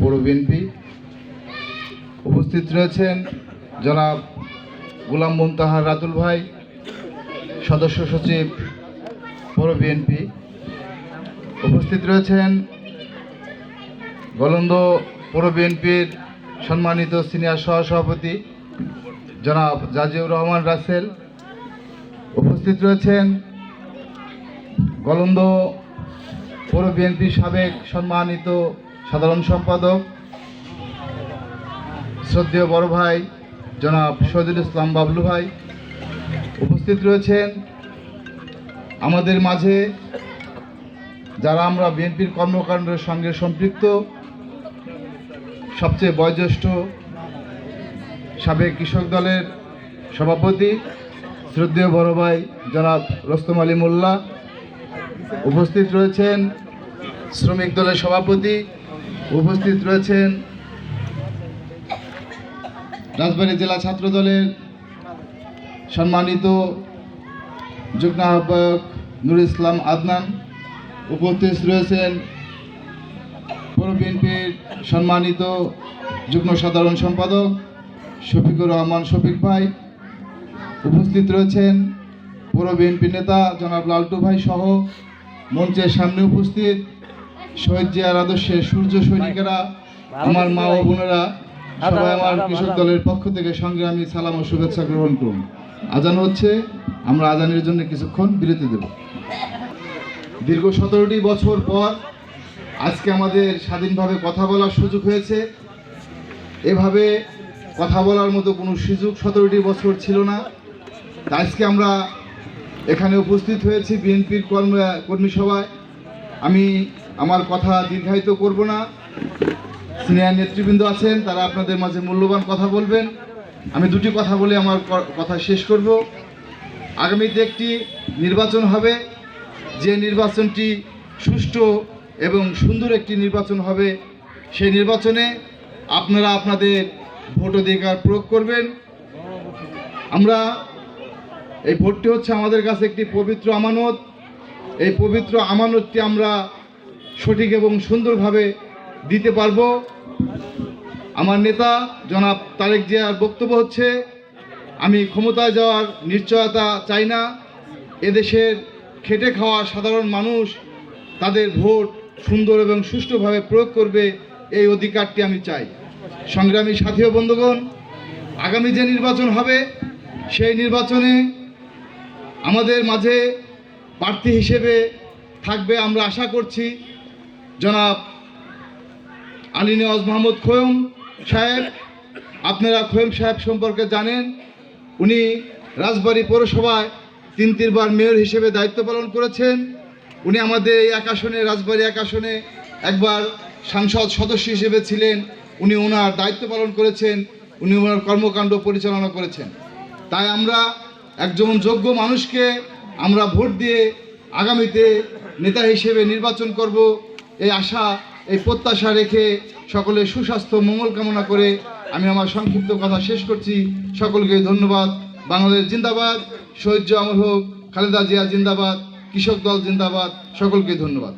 পৌর বিএনপি উপস্থিত রয়েছেন জনাব গোলাম মুনতাহার রাতুল ভাই, সদস্য সচিব পৌর বিএনপি উপস্থিত রয়েছেন গলন্দ পৌর বিএনপির সম্মানিত সিনিয়র সহসভাপতি জনাব জাজিউর রহমান রাসেল। উপস্থিত রয়েছেন গলন্দ পৌর বিএনপির সাবেক সম্মানিত সাধারণ সম্পাদক, শ্রদ্ধেয় বড় ভাই জনাব শহীদুল ইসলাম বাবলু ভাই উপস্থিত রয়েছেন। আমাদের মাঝে যারা আমরা বিএনপির কর্মকাণ্ডের সঙ্গে সম্পৃক্ত, সবচেয়ে বয়োজ্যেষ্ঠ সাবেক কৃষক দলের সভাপতি, শ্রদ্ধেয় বড় ভাই জনাব রস্তম আলী মোল্লা উপস্থিত রয়েছেন। শ্রমিক দলের সভাপতি উপস্থিত রয়েছেন রাজবাড়ী জেলা ছাত্র দলের সম্মানিত যুগ্ম আহ্বায়ক নুর ইসলাম আদনান, উপস্থিত রয়েছেন পৌর বিএনপির সম্মানিত যুগ্ম সাধারণ সম্পাদক শফিকুর রহমান শফিক ভাই, উপস্থিত রয়েছেন পৌর বিএনপি নেতা জনাব লালটু ভাই সহ মঞ্চের সামনে উপস্থিত শহীদ জিয়ার আদর্শের সূর্য সৈনিকেরা আমার মা ও বোনেরা সবাই আমার কৃষক দলের পক্ষ থেকে সংগ্রামী সালাম ও শুভেচ্ছা গ্রহণ করুন। আজান হচ্ছে আমরা আজানের জন্য কিছুক্ষণ বিরতি দেব। দীর্ঘ সতেরোটি বছর পর আজকে আমাদের স্বাধীনভাবে কথা বলার সুযোগ হয়েছে। এভাবে কথা বলার মতো কোনো সুযোগ সতেরোটি বছর ছিল না। আজকে আমরা এখানে উপস্থিত হয়েছি বিএনপির কর্ম কর্মী সভায়। আমি আমার কথা দীর্ঘায়িত করব না। সিনিয়র নেতৃবৃন্দ আছেন, তারা আপনাদের মাঝে মূল্যবান কথা বলবেন। আমি দুটি কথা বলে আমার কথা শেষ করব। আগামীতে একটি নির্বাচন হবে। যে নির্বাচনটি সুষ্ঠু এবং সুন্দর একটি নির্বাচন হবে, সেই নির্বাচনে আপনারা আপনাদের ভোট অধিকার প্রয়োগ করবেন। আমরা, এই ভোটটি হচ্ছে আমাদের কাছে একটি পবিত্র আমানত। এই পবিত্র আমানতটি আমরা সঠিক এবং সুন্দরভাবে দিতে পারব। আমার নেতা জনাব তারেক জিয়ার বক্তব্য হচ্ছে, আমি ক্ষমতায় যাওয়ার নিশ্চয়তা চাই না। এদেশের খেটে খাওয়া সাধারণ মানুষ তাদের ভোট সুন্দর এবং সুষ্ঠুভাবে প্রয়োগ করবে, এই অধিকারটি আমি চাই। সংগ্রামী সাথী ও বন্ধুগণ, আগামী যে নির্বাচন হবে, সেই নির্বাচনে আমাদের মাঝে প্রার্থী হিসেবে থাকবে আমরা আশা করছি। জনাব আলী নেওয়াজ মাহমুদ খোয়ম সাহেব, আপনারা খোয়ম সাহেব সম্পর্কে জানেন, উনি রাজবাড়ী পৌরসভায় তিন তিনবার মেয়র হিসেবে দায়িত্ব পালন করেছেন। উনি আমাদের এই এক আসনে আসনে একবার সাংসদ সদস্য হিসেবে ছিলেন। উনি ওনার দায়িত্ব পালন করেছেন, উনি ওনার কর্মকাণ্ড পরিচালনা করেছেন। তাই আমরা একজন যোগ্য মানুষকে আমরা ভোট দিয়ে আগামীতে নেতা হিসেবে নির্বাচন করব। এই আশা, এই প্রত্যাশা রেখে সকলের সুস্বাস্থ্য, মঙ্গল কামনা করে আমি আমার সংক্ষিপ্ত কথা শেষ করছি। সকলকে ধন্যবাদ। বাংলাদেশ জিন্দাবাদ। শহীদ আমল হোক, খালেদা জিয়া জিন্দাবাদ, কৃষক দল জিন্দাবাদ। সকলকে ধন্যবাদ।